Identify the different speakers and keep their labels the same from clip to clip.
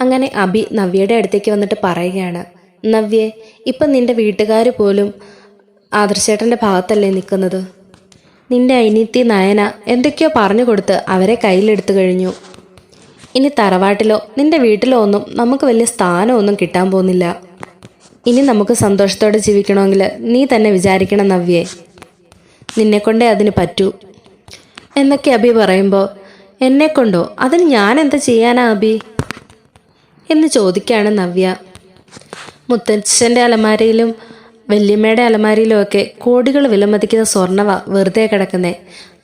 Speaker 1: അങ്ങനെ അബി നവ്യയുടെ അടുത്തേക്ക് വന്നിട്ട് പറയുകയാണ് നവ്യെ ഇപ്പം നിന്റെ വീട്ടുകാർ പോലും ആദർശേട്ടന്റെ ഭാഗത്തല്ലേ നിൽക്കുന്നത് നിന്റെ അനിയത്തി നയന എന്തൊക്കെയോ പറഞ്ഞു കൊടുത്ത് അവരെ കയ്യിലെടുത്തു കഴിഞ്ഞു. ഇനി തറവാട്ടിലോ നിന്റെ വീട്ടിലോ ഒന്നും നമുക്ക് വലിയ സ്ഥാനമൊന്നും കിട്ടാൻ പോകുന്നില്ല. ഇനി നമുക്ക് സന്തോഷത്തോടെ ജീവിക്കണമെങ്കിൽ നീ തന്നെ വിചാരിക്കണം നവ്യേ. നിന്നെക്കൊണ്ടേ അതിന് പറ്റൂ. എന്നൊക്കെ അബി പറയുമ്പോൾ എന്നെക്കൊണ്ടോ? അതിന് ഞാൻ എന്താ ചെയ്യാനാ അബി? എന്ന് ചോദിക്കുകയാണ് നവ്യ. മുത്തച്ഛന്റെ അലമാരയിലും വല്യമ്മയുടെ അലമാരയിലും ഒക്കെ കോടികൾ വിലമതിക്കുന്ന സ്വർണവ വെറുതെ കിടക്കുന്നേ.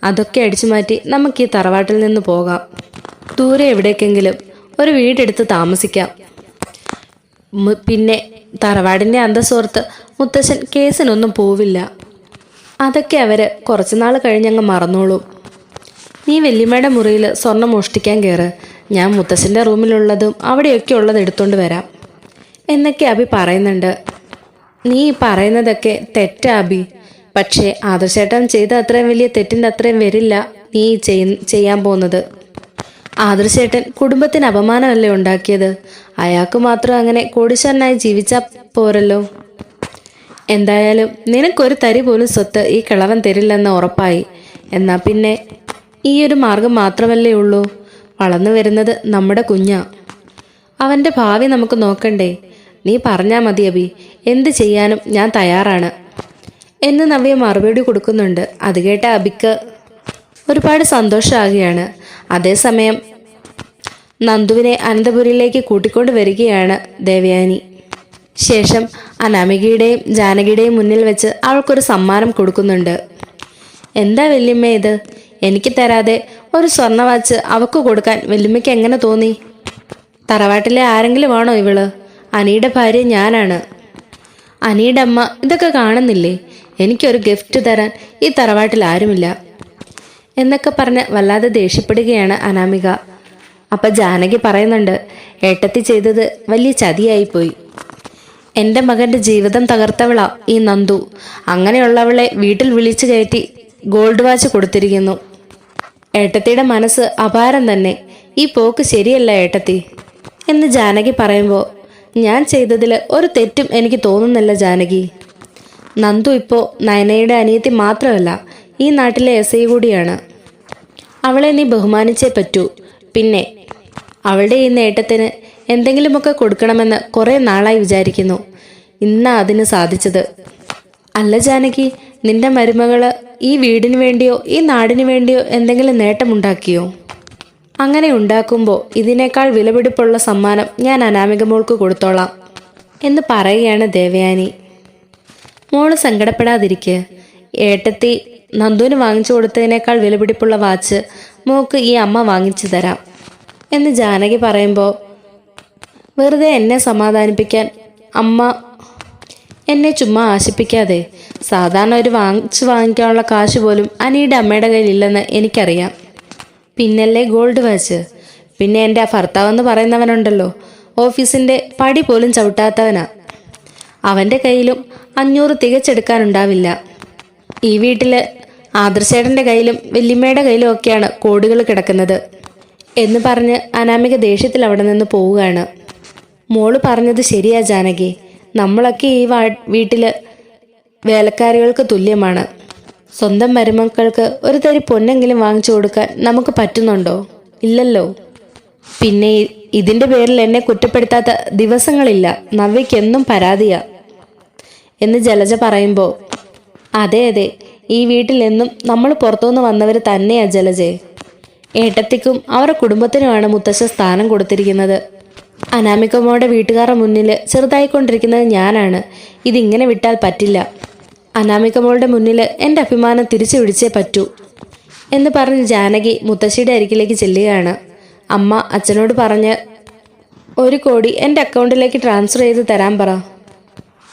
Speaker 1: അതൊക്കെ അടിച്ചു മാറ്റി നമുക്ക് ഈ തറവാട്ടിൽ നിന്ന് പോകാം. ദൂരെ എവിടേക്കെങ്കിലും ഒരു വീടെടുത്ത് താമസിക്കാം. പിന്നെ തറവാടിന്റെ അന്തസ്സോർത്ത് മുത്തശ്ശൻ കേസിനൊന്നും പോവില്ല. അതൊക്കെ അവർ കുറച്ചുനാൾ കഴിഞ്ഞങ്ങ് മറന്നോളും. നീ വല്യമ്മയുടെ മുറിയിൽ സ്വർണം മോഷ്ടിക്കാൻ കയറ് ഞാൻ മുത്തശ്ശന്റെ റൂമിലുള്ളതും അവിടെയൊക്കെ ഉള്ളത് എടുത്തുകൊണ്ട് വരാം. എന്നൊക്കെ അബി പറയുന്നുണ്ട്. നീ പറയുന്നതൊക്കെ തെറ്റാ അബി പക്ഷേ ആദർശേട്ടൻ ചെയ്ത അത്രയും വലിയ തെറ്റിന്റെ അത്രയും വരില്ല നീ ചെയ്യാൻ പോകുന്നത്. ആദർശേട്ടൻ കുടുംബത്തിന് അപമാനമല്ലേ ഉണ്ടാക്കിയത്? അയാൾക്ക് മാത്രം അങ്ങനെ കോടീശ്വരനായി ജീവിച്ചാൽ പോരല്ലോ. എന്തായാലും നിനക്കൊരു തരി പോലും സ്വത്ത് ഈ കിളവൻ തരില്ലെന്ന് ഉറപ്പായി. എന്നാൽ പിന്നെ ഈ ഒരു മാർഗം മാത്രമല്ലേ ഉള്ളൂ. വളർന്നു വരുന്നത് നമ്മുടെ കുഞ്ഞാ. അവന്റെ ഭാവി നമുക്ക് നോക്കണ്ടേ. നീ പറഞ്ഞാൽ മതി അബി. എന്ത് ചെയ്യാനും ഞാൻ തയ്യാറാണ്. എന്ന് നവ്യ മറുപടി കൊടുക്കുന്നുണ്ട്. അത് കേട്ട അബിക്ക് ഒരുപാട് സന്തോഷമാകുകയാണ്. അതേസമയം നന്ദുവിനെ അനന്തപുരിയിലേക്ക് കൂട്ടിക്കൊണ്ടു വരികയാണ് ദേവയാനി. ശേഷം അനാമികയുടെയും ജാനകിയുടെയും മുന്നിൽ വെച്ച് അവൾക്കൊരു സമ്മാനം കൊടുക്കുന്നുണ്ട്. എന്താ വല്യമ്മ ഇത്? എനിക്ക് തരാതെ ഒരു സ്വർണ വാച്ച് അവക്ക് കൊടുക്കാൻ വല്യമ്മയ്ക്ക് എങ്ങനെ തോന്നി? തറവാട്ടിലെ ആരെങ്കിലും ആണോ ഇവൾ? അനിയുടെ ഭാര്യ ഞാനാണ്. അനിയുടെ അമ്മ ഇതൊക്കെ കാണുന്നില്ലേ? എനിക്കൊരു ഗിഫ്റ്റ് തരാൻ ഈ തറവാട്ടിൽ ആരുമില്ല. എന്നൊക്കെ പറഞ്ഞ് വല്ലാതെ ദേഷ്യപ്പെടുകയാണ് അനാമിക. അപ്പൊ ജാനകി പറയുന്നുണ്ട് ഏട്ടത്തി ചെയ്തത് വലിയ ചതിയായിപ്പോയി. എന്റെ മകന്റെ ജീവിതം തകർത്തവളാ ഈ നന്ദു. അങ്ങനെയുള്ളവളെ വീട്ടിൽ വിളിച്ചു കയറ്റി ഗോൾഡ് വാച്ച് കൊടുത്തിരിക്കുന്നു. ഏട്ടത്തിയുടെ മനസ്സ് അപാരം തന്നെ. ഈ പോക്ക് ശരിയല്ല ഏട്ടത്തി. എന്ന് ജാനകി പറയുമ്പോൾ ഞാൻ ചെയ്തതിൽ ഒരു തെറ്റും എനിക്ക് തോന്നുന്നില്ല ജാനകി. നന്ദു ഇപ്പോൾ നയനയുടെ അനിയത്തി മാത്രമല്ല ഈ നാട്ടിലെ എസ് ഐ കൂടിയാണ്. അവളെ നീ ബഹുമാനിച്ചേ പറ്റൂ. പിന്നെ അവളുടെ ഈ നേട്ടത്തിന് എന്തെങ്കിലുമൊക്കെ കൊടുക്കണമെന്ന് കുറേ നാളായി വിചാരിക്കുന്നു. ഇന്നാ അതിന് സാധിച്ചത്. അല്ല ജാനകി നിന്റെ മരുമകൾ ഈ വീടിനു വേണ്ടിയോ ഈ നാടിനു വേണ്ടിയോ എന്തെങ്കിലും നേട്ടമുണ്ടാക്കിയോ? അങ്ങനെ ഉണ്ടാക്കുമ്പോൾ ഇതിനേക്കാൾ വിലപിടിപ്പുള്ള സമ്മാനം ഞാൻ അനാമിക മോൾക്ക് കൊടുത്തോളാം എന്ന് പറയുകയാണ് ദേവയാനി. മോൾ സങ്കടപ്പെടാതിരിക്കുക ഏട്ടത്തി നന്ദുവിന് വാങ്ങിച്ചു കൊടുത്തതിനേക്കാൾ വിലപിടിപ്പുള്ള വാച്ച് മോക്ക് ഈ അമ്മ വാങ്ങിച്ചു തരാം എന്ന് ജാനകി പറയുമ്പോൾ വെറുതെ എന്നെ സമാധാനിപ്പിക്കാൻ അമ്മ എന്നെ ചുമ്മാ ആശിപ്പിക്കാതെ. സാധാരണ ഒരു വാങ്ങിച്ച് വാങ്ങിക്കാനുള്ള കാശ് പോലും അനിയുടെ അമ്മയുടെ കയ്യിലില്ലെന്ന് എനിക്കറിയാം. പിന്നല്ലേ ഗോൾഡ് വാച്ച്? പിന്നെ എന്റെ ആ ഭർത്താവെന്ന് പറയുന്നവനുണ്ടല്ലോ. ഓഫീസിന്റെ പടി പോലും ചവിട്ടാത്തവനാ. അവന്റെ കയ്യിലും അഞ്ഞൂറ് തികച്ചെടുക്കാനുണ്ടാവില്ല. ഈ വീട്ടിൽ ആദർശേട്ടന്റെ കയ്യിലും വല്യമ്മയുടെ കയ്യിലും ഒക്കെയാണ് കോടികൾ കിടക്കുന്നത് എന്ന് പറഞ്ഞ് അനാമിക ദേഷ്യത്തിൽ അവിടെ നിന്ന് പോവുകയാണ്. മോൾ പറഞ്ഞത് ശരിയാ ജാനകി. നമ്മളൊക്കെ ഈ വാ വീട്ടിൽ വേലക്കാരികൾക്ക് തുല്യമാണ്. സ്വന്തം മരുമക്കൾക്ക് ഒരു തരി പൊന്നെങ്കിലും വാങ്ങിച്ചു കൊടുക്കാൻ നമുക്ക് പറ്റുന്നുണ്ടോ? ഇല്ലല്ലോ. പിന്നെ ഇതിന്റെ പേരിൽ എന്നെ കുറ്റപ്പെടുത്താത്ത ദിവസങ്ങളില്ല. നവ്യക്കെന്നും പരാതിയാ. എന്ന് ജലജ പറയുമ്പോൾ അതെ അതെ ഈ വീട്ടിൽ എന്നും നമ്മൾ പുറത്തുനിന്ന് വന്നവർ തന്നെയാ ജലജെ. ഏട്ടത്തിക്കും അവരുടെ കുടുംബത്തിനുമാണ് മുത്തശ്ശ സ്ഥാനം കൊടുത്തിരിക്കുന്നത്. അനാമികമ്മയുടെ വീട്ടുകാരുടെ മുന്നിൽ ചെറുതായിക്കൊണ്ടിരിക്കുന്നത് ഞാനാണ്. ഇതിങ്ങനെ വിട്ടാൽ പറ്റില്ല. അനാമികമ്മളുടെ മുന്നിൽ എന്റെ അഭിമാനം തിരിച്ചു പിടിച്ചേ പറ്റൂ എന്ന് പറഞ്ഞ് ജാനകി മുത്തശ്ശിയുടെ അരികിലേക്ക് ചെല്ലുകയാണ്. അമ്മ അച്ഛനോട് പറഞ്ഞ് ഒരു കോടി എന്റെ അക്കൗണ്ടിലേക്ക് ട്രാൻസ്ഫർ ചെയ്ത് തരാൻ പറ.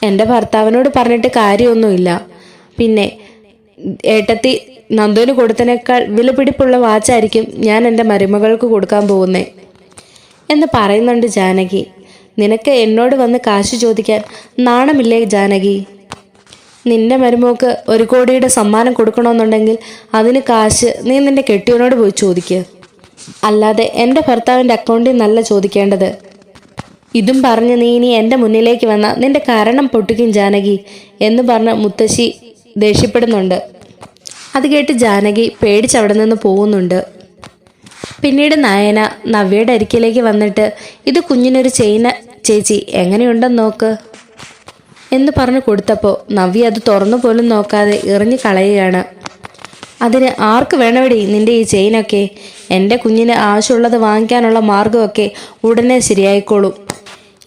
Speaker 1: എന്റെ ഭർത്താവിനോട് പറഞ്ഞിട്ട് കാര്യമൊന്നുമില്ല. പിന്നെ ഏട്ടത്തി നന്ദുവിന് കൊടുത്തതിനേക്കാൾ വിലപിടിപ്പുള്ള വാച്ചായിരിക്കും ഞാൻ എന്റെ മരുമകൾക്ക് കൊടുക്കാൻ പോകുന്നേ. എന്ന് പറയുന്നുണ്ട് ജാനകി. നിനക്ക് എന്നോട് വന്ന് കാശ് ചോദിക്കാൻ നാണമില്ലേ ജാനകി? നിന്റെ മരുമോക്ക് ഒരു കോടിയുടെ സമ്മാനം കൊടുക്കണമെന്നുണ്ടെങ്കിൽ അതിന് കാശ് നീ നിന്റെ കെട്ടിയവനോട് പോയി ചോദിക്കുക അല്ലാതെ എന്റെ ഭർത്താവിന്റെ അക്കൗണ്ടിൽ നല്ല ചോദിക്കേണ്ടത്. ഇതും പറഞ്ഞ് നീ ഇനി എന്റെ മുന്നിലേക്ക് വന്ന നിന്റെ കാരണം പൊട്ടിക്കും ജാനകി എന്ന് പറഞ്ഞ് മുത്തശ്ശി ദേഷ്യപ്പെടുന്നുണ്ട്. അത് കേട്ട് ജാനകി പേടിച്ചവിടെ നിന്ന് പോകുന്നുണ്ട്. പിന്നീട് നയന നവ്യയുടെ അരിക്കലേക്ക് വന്നിട്ട് ഇത് കുഞ്ഞിനൊരു ചെയിന ചേച്ചി എങ്ങനെയുണ്ടെന്ന് നോക്ക്. എന്ന് പറഞ്ഞു കൊടുത്തപ്പോൾ നവ്യ അത് തുറന്നു പോലും നോക്കാതെ എറിഞ്ഞു കളയുകയാണ്. അതിന് ആർക്ക് വേണവടി നിന്റെ ഈ ചെയിനൊക്കെ? എന്റെ കുഞ്ഞിന് ആവശ്യമുള്ളത് വാങ്ങിക്കാനുള്ള മാർഗമൊക്കെ ഉടനെ ശരിയായിക്കോളും.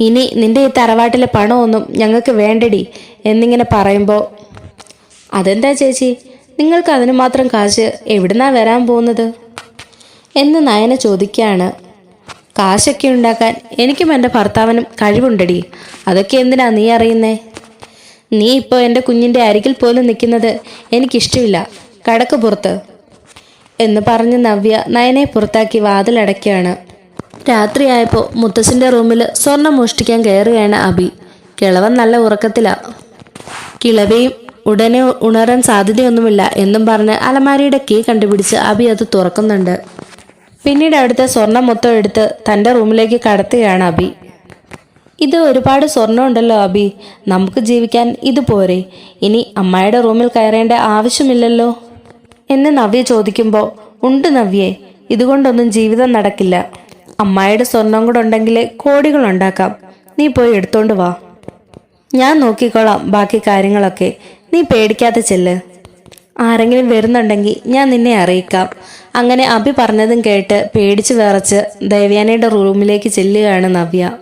Speaker 1: ഇനി നിന്റെ ഈ തറവാട്ടിലെ പണമൊന്നും ഞങ്ങൾക്ക് വേണ്ടടി എന്നിങ്ങനെ പറയുമ്പോൾ അതെന്താ ചേച്ചി? നിങ്ങൾക്ക് അതിന് മാത്രം കാശ് എവിടുന്നാ വരാൻ പോകുന്നത്? എന്ന് നയന ചോദിക്കുകയാണ്. കാശൊക്കെ ഉണ്ടാക്കാൻ എനിക്കും എന്റെ ഭർത്താവിനും കഴിവുണ്ടടി. അതൊക്കെ എന്തിനാ നീ അറിയുന്നേ? നീ ഇപ്പോൾ എന്റെ കുഞ്ഞിന്റെ അരികിൽ പോലും നിൽക്കുന്നത് എനിക്കിഷ്ടമില്ല. കടക്ക് പുറത്ത്. എന്ന് പറഞ്ഞ് നവ്യ നയനെ പുറത്താക്കി വാതിലടയ്ക്കുകയാണ് രാത്രിയായപ്പോൾ മുത്തശ്ശന്റെ റൂമിൽ സ്വർണം മോഷ്ടിക്കാൻ കയറുകയാണ് അബി. കിളവൻ നല്ല ഉറക്കത്തിലാണ് കിളവയും ഉടനെ ഉണരാൻ സാധ്യതയൊന്നുമില്ല എന്നും പറഞ്ഞ് അലമാരിയുടെ കീ കണ്ടുപിടിച്ച് അബി അത് തുറക്കുന്നുണ്ട്. പിന്നീട് അവിടുത്തെ സ്വർണം മൊത്തം എടുത്ത് തന്റെ റൂമിലേക്ക് കടത്തുകയാണ് അബി. ഇത് ഒരുപാട് സ്വർണം ഉണ്ടല്ലോ അബി. നമുക്ക് ജീവിക്കാൻ ഇത് പോരെ. ഇനി അമ്മായിയുടെ റൂമിൽ കയറേണ്ട ആവശ്യമില്ലല്ലോ. എന്ന് നവ്യ ചോദിക്കുമ്പോൾ ഉണ്ട് നവ്യേ ഇതുകൊണ്ടൊന്നും ജീവിതം നടക്കില്ല. അമ്മായിയുടെ സ്വർണം കൂടെ ഉണ്ടെങ്കിൽ കോടികൾ ഉണ്ടാക്കാം. നീ പോയി എടുത്തോണ്ട് വാ. ഞാൻ നോക്കിക്കോളാം ബാക്കി കാര്യങ്ങളൊക്കെ. നീ പേടിക്കാതെ ചെല്ല്. ആരെങ്കിലും വരുന്നുണ്ടെങ്കിൽ ഞാൻ നിന്നെ അറിയിക്കാം. അങ്ങനെ അഭി പറഞ്ഞതും കേട്ട് പേടിച്ച് വിറച്ച് ദേവ്യാനയുടെ റൂമിലേക്ക് ചെല്ലുകയാണ് നവ്യ.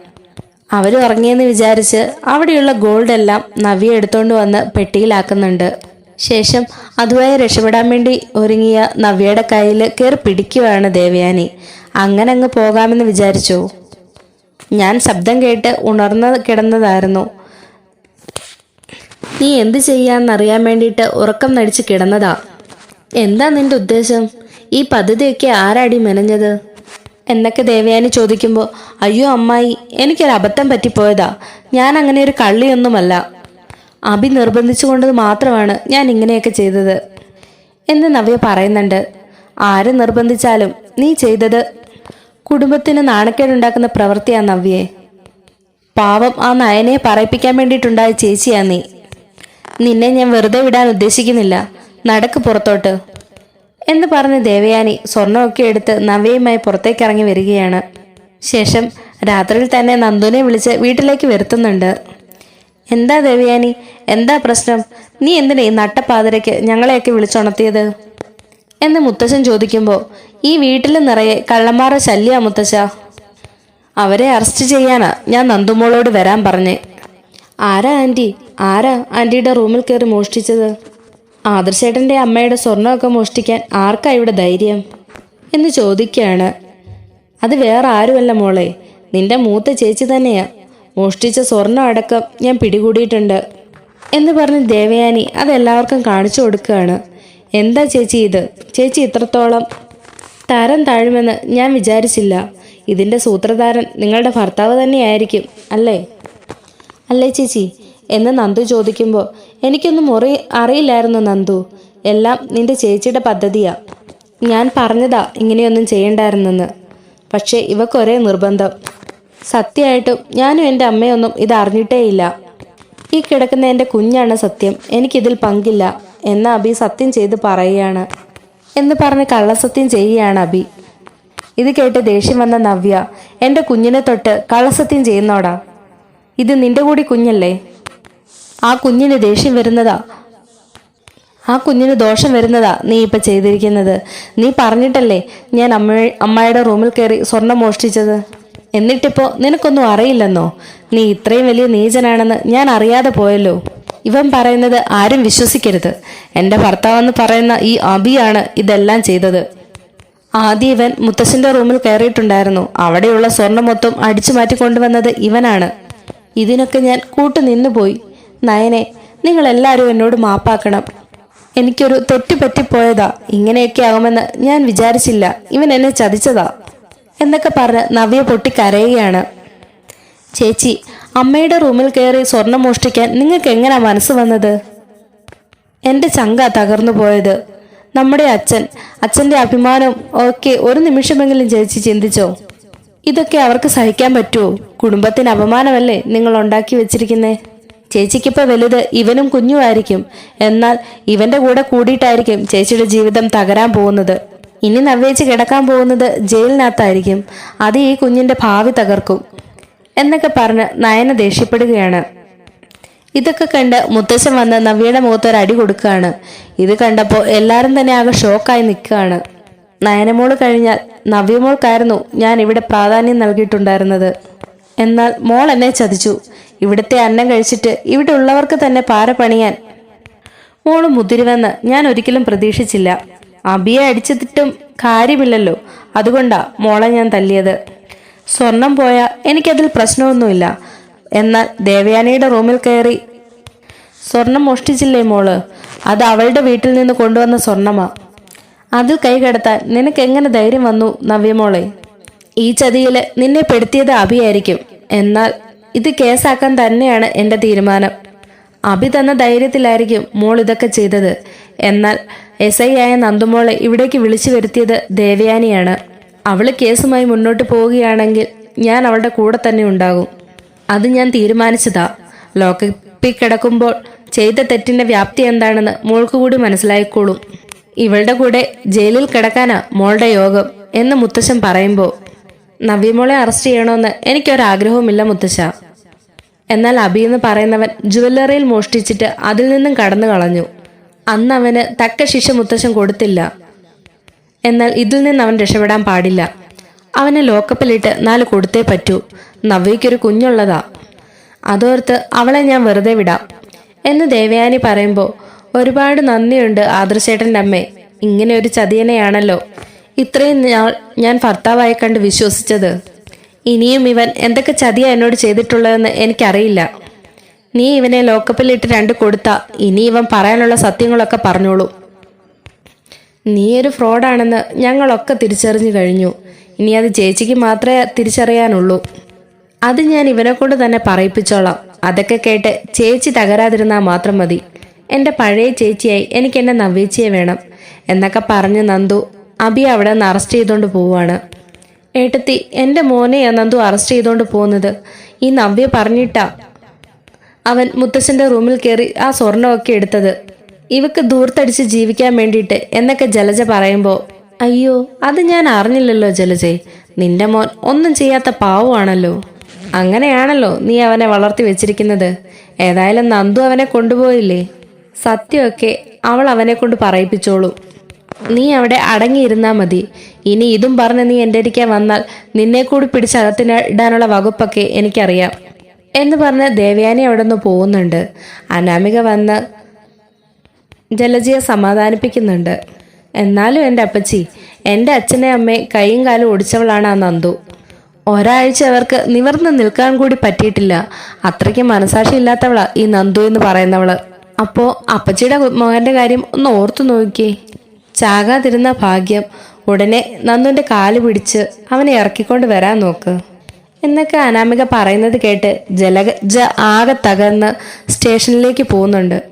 Speaker 1: അവർ ഉറങ്ങിയെന്ന് വിചാരിച്ച് അവിടെയുള്ള ഗോൾഡ് എല്ലാം നവ്യ എടുത്തുകൊണ്ട് വന്ന് പെട്ടിയിലാക്കുന്നുണ്ട്. ശേഷം അതുമായി രക്ഷപ്പെടാൻ വേണ്ടി ഒരുങ്ങിയ നവ്യയുടെ കയ്യിൽ കയറി പിടിക്കുകയാണ് ദേവയാനി. അങ്ങനെ അങ്ങ് പോകാമെന്ന് വിചാരിച്ചു. ഞാൻ ശബ്ദം കേട്ട് ഉണർന്ന് കിടന്നതായിരുന്നു. നീ എന്ത് ചെയ്യാന്നറിയാൻ വേണ്ടിയിട്ട് ഉറക്കം നടിച്ച് കിടന്നതാ? എന്താ നിന്റെ ഉദ്ദേശം? ഈ പദ്ധതിയൊക്കെ ആരാടി മെനഞ്ഞത്? എന്നൊക്കെ ദേവയാനി ചോദിക്കുമ്പോൾ അയ്യോ അമ്മായി എനിക്കൊരു അബദ്ധം പറ്റിപ്പോയതാ. ഞാൻ അങ്ങനെ ഒരു കള്ളിയൊന്നുമല്ല. അഭി നിർബന്ധിച്ചുകൊണ്ടത് മാത്രമാണ് ഞാൻ ഇങ്ങനെയൊക്കെ ചെയ്തത്. എന്ന് നവ്യ പറയുന്നുണ്ട്. ആര് നിർബന്ധിച്ചാലും നീ ചെയ്തത് കുടുംബത്തിന് നാണക്കേടുണ്ടാക്കുന്ന പ്രവൃത്തിയാ നവ്യേ. പാവം ആ നയനെ പറയിപ്പിക്കാൻ വേണ്ടിയിട്ടുണ്ടായ ചേച്ചിയാ നീ. നിന്നെ ഞാൻ വെറുതെ വിടാൻ ഉദ്ദേശിക്കുന്നില്ല. നടക്ക് പുറത്തോട്ട്. എന്ന് പറഞ്ഞ് ദേവയാനി സ്വർണമൊക്കെ എടുത്ത് നവ്യയുമായി പുറത്തേക്ക് ഇറങ്ങി വരികയാണ്. ശേഷം രാത്രിയിൽ തന്നെ നന്ദുനെ വിളിച്ച് വീട്ടിലേക്ക് വരുത്തുന്നുണ്ട്. എന്താ ദേവയാനി? എന്താ പ്രശ്നം? നീ എന്തിനാ ഈ നട്ടപ്പാതിരയ്ക്ക് ഞങ്ങളെയൊക്കെ വിളിച്ചുണർത്തിയത്? എന്ന് മുത്തശ്ശൻ ചോദിക്കുമ്പോൾ ഈ വീട്ടിൽ നിറയെ കള്ളന്മാരെ ശല്യ മുത്തശ്ശ. അവരെ അറസ്റ്റ് ചെയ്യാനാ ഞാൻ നന്ദുമോളോട് വരാൻ പറഞ്ഞേ. ആരാ ആന്റി ആരാ ആന്റിയുടെ റൂമിൽ കയറി മോഷ്ടിച്ചത്? ആദർശേട്ടന്റെ അമ്മയുടെ സ്വർണമൊക്കെ മോഷ്ടിക്കാൻ ആർക്കാ ഇവിടെ ധൈര്യം? എന്ന് ചോദിക്കുകയാണ്. അത് വേറെ ആരുമല്ല മോളെ. നിന്റെ മൂത്ത ചേച്ചി തന്നെയാ. മോഷ്ടിച്ച സ്വർണം അടക്കം ഞാൻ പിടികൂടിയിട്ടുണ്ട്. എന്ന് പറഞ്ഞ് ദേവയാനി അതെല്ലാവർക്കും കാണിച്ചു കൊടുക്കുകയാണ്. എന്താ ചേച്ചി ഇത്? ചേച്ചി ഇത്രത്തോളം തരം താഴുമെന്ന് ഞാൻ വിചാരിച്ചില്ല. ഇതിന്റെ സൂത്രധാരൻ നിങ്ങളുടെ ഭർത്താവ് തന്നെയായിരിക്കും അല്ലേ? അല്ലേ ചേച്ചി? എന്ന് നന്ദു ചോദിക്കുമ്പോൾ എനിക്കൊന്നും മുറി അറിയില്ലായിരുന്നു നന്ദു. എല്ലാം നിന്റെ ചേച്ചിയുടെ പദ്ധതിയാ. ഞാൻ പറഞ്ഞതാ ഇങ്ങനെയൊന്നും ചെയ്യണ്ടായിരുന്നെന്ന്. പക്ഷേ ഇവക്കൊരേ നിർബന്ധം. സത്യമായിട്ടും ഞാനും എന്റെ അമ്മയൊന്നും ഇത് അറിഞ്ഞിട്ടേയില്ല. ഈ കിടക്കുന്ന എന്റെ കുഞ്ഞാണ് സത്യം. എനിക്കിതിൽ പങ്കില്ല. എന്ന് അബി സത്യം ചെയ്ത് പറയുകയാണ്. എന്ന് പറഞ്ഞ് കള്ളസത്യം ചെയ്യുകയാണ് അബി. ഇത് കേട്ട് ദേഷ്യം വന്ന നവ്യ എന്റെ കുഞ്ഞിനെ തൊട്ട് കള്ളസത്യം ചെയ്യുന്നോടാ. ഇത് നിന്റെ കൂടി കുഞ്ഞല്ലേ? ആ കുഞ്ഞിന് ദേഷ്യം വരുന്നതാ. ആ കുഞ്ഞിന് ദോഷം വരുന്നതാ നീ ഇപ്പൊ ചെയ്തിരിക്കുന്നത്. നീ പറഞ്ഞിട്ടല്ലേ ഞാൻ അമ്മ അമ്മായിയുടെ റൂമിൽ കയറി സ്വർണം മോഷ്ടിച്ചത്. എന്നിട്ടിപ്പോ നിനക്കൊന്നും അറിയില്ലെന്നോ? നീ ഇത്രയും വലിയ നീചനാണെന്ന് ഞാൻ അറിയാതെ പോയല്ലോ. ഇവൻ പറയുന്നത് ആരും വിശ്വസിക്കരുത്. എന്റെ ഭർത്താവെന്ന് പറയുന്ന ഈ അബിയാണ് ഇതെല്ലാം ചെയ്തത്. ആദ്യം ഇവൻ മുത്തശ്ശന്റെ റൂമിൽ കയറിയിട്ടുണ്ടായിരുന്നു അവിടെയുള്ള സ്വർണം മൊത്തം അടിച്ചു മാറ്റി കൊണ്ടുവന്നത് ഇവനാണ്. ഇതിനൊക്കെ ഞാൻ കൂട്ടു നിന്നുപോയി നയനെ നിങ്ങൾ എല്ലാവരും എന്നോട് മാപ്പാക്കണം. എനിക്കൊരു തെറ്റുപറ്റിപ്പോയതാ ഇങ്ങനെയൊക്കെ ആകുമെന്ന് ഞാൻ വിചാരിച്ചില്ല. ഇവൻ എന്നെ ചതിച്ചതാ. എന്നൊക്കെ പറഞ്ഞ് നവ്യ പൊട്ടി കരയുകയാണ്. ചേച്ചി അമ്മയുടെ റൂമിൽ കയറി സ്വർണം മോഷ്ടിക്കാൻ നിങ്ങൾക്ക് എങ്ങനെയാ മനസ്സ് വന്നത്? എന്റെ ചങ്ക തകർന്നു പോയത്. നമ്മുടെ അച്ഛൻ അച്ഛന്റെ അഭിമാനം ഒക്കെ ഒരു നിമിഷമെങ്കിലും ചേച്ചി ചിന്തിച്ചോ? ഇതൊക്കെ അവർക്ക് സഹിക്കാൻ പറ്റുമോ കുടുംബത്തിന് അപമാനമല്ലേ നിങ്ങൾ ഉണ്ടാക്കി വെച്ചിരിക്കുന്നേ? ചേച്ചിക്കിപ്പോൾ വലുത് ഇവനും കുഞ്ഞുമായിരിക്കും. എന്നാൽ ഇവന്റെ കൂടെ കൂടിയിട്ടായിരിക്കും ചേച്ചിയുടെ ജീവിതം തകരാൻ പോകുന്നത്. ഇനി നവ്വേച്ച് കിടക്കാൻ പോകുന്നത് ജയിലിനകത്തായിരിക്കും. അത് ഈ കുഞ്ഞിന്റെ ഭാവി തകർക്കും. എന്നൊക്കെ പറഞ്ഞ് നയന ദേഷ്യപ്പെടുകയാണ്. ഇതൊക്കെ കണ്ട് മുത്തശ്ശൻ വന്ന് നവ്യയുടെ മുഖത്ത് ഒരു അടി കൊടുക്കുകയാണ്. ഇത് കണ്ടപ്പോൾ എല്ലാവരും തന്നെ ആകെ ഷോക്കായി നിൽക്കുകയാണ്. നയനമോൾ കഴിഞ്ഞാൽ നവ്യമോൾക്കായിരുന്നു ഞാൻ ഇവിടെ പ്രാധാന്യം നൽകിയിട്ടുണ്ടായിരുന്നത്. എന്നാൽ മോൾ എന്നെ ചതിച്ചു. ഇവിടുത്തെ അന്നം കഴിച്ചിട്ട് ഇവിടെ ഉള്ളവർക്ക് തന്നെ പാര പണിയാൻ. മോൾ മുതിരുവെന്ന് ഞാൻ ഒരിക്കലും പ്രതീക്ഷിച്ചില്ല. അബിയെ അടിച്ചിട്ടും കാര്യമില്ലല്ലോ. അതുകൊണ്ടാ മോളെ ഞാൻ തല്ലിയത്. സ്വർണം പോയാൽ എനിക്കതിൽ പ്രശ്നമൊന്നുമില്ല. എന്നാൽ ദേവയാനയുടെ റൂമിൽ കയറി സ്വർണം മോഷ്ടിച്ചില്ലേ മോൾ? അത് അവളുടെ വീട്ടിൽ നിന്ന് കൊണ്ടുവന്ന സ്വർണമാ. അതിൽ കൈ കടത്താൻ നിനക്ക് എങ്ങനെ ധൈര്യം വന്നു നവ്യമോളെ? ഈ ചതിയിൽ നിന്നെ പെടുത്തിയത് അഭിയായിരിക്കും എന്നാൽ ഇത് കേസാക്കാൻ തന്നെയാണ് എന്റെ തീരുമാനം. അഭി തന്ന ധൈര്യത്തിലായിരിക്കും മോൾ ഇതൊക്കെ ചെയ്തത്. എന്നാൽ എസ് ഐ ആയ നന്ദുമോളെ ഇവിടേക്ക് വിളിച്ചു വരുത്തിയത് ദേവയാനിയാണ്. അവൾ കേസുമായി മുന്നോട്ട് പോവുകയാണെങ്കിൽ ഞാൻ അവളുടെ കൂടെ തന്നെ ഉണ്ടാകും. അത് ഞാൻ തീരുമാനിച്ചതാ. ലോക്കപ്പിൽ കിടക്കുമ്പോൾ ചെയ്ത തെറ്റിന്റെ വ്യാപ്തി എന്താണെന്ന് മോൾക്ക് കൂടി മനസ്സിലായിക്കോളും. ഇവളുടെ കൂടെ ജയിലിൽ കിടക്കാനാ മോളുടെ യോഗം എന്ന് മുത്തശ്ശൻ പറയുമ്പോൾ നവ്യമോളെ അറസ്റ്റ് ചെയ്യണമെന്ന് എനിക്കൊരാഗ്രഹവുമില്ല മുത്തശ്ശ. എന്നാൽ അബി എന്ന് പറയുന്നവൻ ജുവല്ലറിയിൽ മോഷ്ടിച്ചിട്ട് അതിൽ നിന്നും കടന്നു കളഞ്ഞു. അന്ന് അവന് തക്ക ശിക്ഷ മുത്തശ്ശൻ കൊടുത്തില്ല. എന്നാൽ ഇതിൽ നിന്ന് അവൻ രക്ഷപ്പെടാൻ പാടില്ല. അവനെ ലോക്കപ്പിലിട്ട് നാല് കൊടുത്തേ പറ്റൂ. നവ്യയ്ക്കൊരു കുഞ്ഞുള്ളതാ. അതോർത്ത് അവളെ ഞാൻ വെറുതെ വിടാം. എന്ന് ദേവയാനി പറയുമ്പോൾ ഒരുപാട് നന്ദിയുണ്ട് ആദർശേട്ടന്റെ അമ്മേ. ഇങ്ങനെ ഒരു ചതിയനെയാണല്ലോ. ഇത്രയും നാൾ ഞാൻ ഭർത്താവായി കണ്ട് വിശ്വസിച്ചത്. ഇനിയും ഇവൻ എന്തൊക്കെ ചതിയാ എന്നോട് ചെയ്തിട്ടുള്ളതെന്ന് എനിക്കറിയില്ല. നീ ഇവനെ ലോക്കപ്പിലിട്ട് രണ്ട് കൊടുത്ത ഇനി ഇവൻ പറയാനുള്ള സത്യങ്ങളൊക്കെ പറഞ്ഞോളൂ. നീ ഒരു ഫ്രോഡാണെന്ന് ഞങ്ങളൊക്കെ തിരിച്ചറിഞ്ഞു കഴിഞ്ഞു. ഇനി അത് ചേച്ചിക്ക് മാത്രമേ തിരിച്ചറിയാനുള്ളൂ. അത് ഞാൻ ഇവനെ കൊണ്ട് തന്നെ പറയിപ്പിച്ചോളാം. അതൊക്കെ കേട്ട് ചേച്ചി തകരാതിരുന്നാൽ മാത്രം മതി. എന്റെ പഴയ ചേച്ചിയായി എനിക്ക് എന്റെ നവ്യേച്ചിയെ വേണം. എന്നൊക്കെ പറഞ്ഞ് നന്ദു അബി അവിടെ നിന്ന് അറസ്റ്റ് ചെയ്തുകൊണ്ട് പോവാണ്. ഏട്ടത്തി എന്റെ മോനെയാ നന്ദു അറസ്റ്റ് ചെയ്തുകൊണ്ട് പോകുന്നത് ഈ നവ്യ പറഞ്ഞിട്ടാ അവൻ മുത്തശ്ശന്റെ റൂമിൽ കയറി ആ സ്വർണമൊക്കെ എടുത്തത്. ഇവക്ക് ദൂർത്തടിച്ച് ജീവിക്കാൻ വേണ്ടിയിട്ട് എന്നൊക്കെ ജലജ പറയുമ്പോൾ അയ്യോ അത് ഞാൻ അറിഞ്ഞില്ലല്ലോ ജലജെ. നിന്റെ മോൻ ഒന്നും ചെയ്യാത്ത പാവമാണല്ലോ അങ്ങനെയാണല്ലോ നീ അവനെ വളർത്തി വെച്ചിരിക്കുന്നത്. ഏതായാലും നന്ദു അവനെ കൊണ്ടുപോയില്ലേ? സത്യമൊക്കെ അവൾ അവനെ കൊണ്ട് പറയിപ്പിച്ചോളൂ. നീ അവിടെ അടങ്ങിയിരുന്നാ മതി. ഇനി ഇതും പറഞ്ഞ് നീ എന്റെ അടിക്കാൻ വന്നാൽ നിന്നെ കൂടി പിടിച്ചകത്തിന് ഇടാനുള്ള വകുപ്പൊക്കെ എനിക്കറിയാം എന്ന് പറഞ്ഞ് ദേവയാനി അവിടെ നിന്ന് പോകുന്നുണ്ട്. അനാമിക വന്ന് ജലജയെ സമാധാനിപ്പിക്കുന്നുണ്ട്. എന്നാലും എന്റെ അപ്പച്ചി എന്റെ അച്ഛനെ അമ്മയെ കൈയും കാലും ഒടിച്ചവളാണ് ആ നന്ദു. ഒരാഴ്ച അവർക്ക് നിവർന്ന് നിൽക്കാൻ കൂടി പറ്റിയിട്ടില്ല. അത്രയ്ക്ക് മനസാക്ഷി ഇല്ലാത്തവളാ ഈ നന്ദു എന്ന് പറയുന്നവൾ. അപ്പോൾ അപ്പച്ചിയുടെ മകന്റെ കാര്യം ഒന്ന് ഓർത്തു നോക്കിയേ. ചാകാതിരുന്ന ഭാഗ്യം ഉടനെ നന്ദുന്റെ കാൽ പിടിച്ച് അവനെ ഇറക്കിക്കൊണ്ട് വരാൻ നോക്ക്. എന്നൊക്കെ അനാമിക പറയുന്നത് കേട്ട് ജലജ ആകെ തകർന്ന് സ്റ്റേഷനിലേക്ക് പോകുന്നുണ്ട്.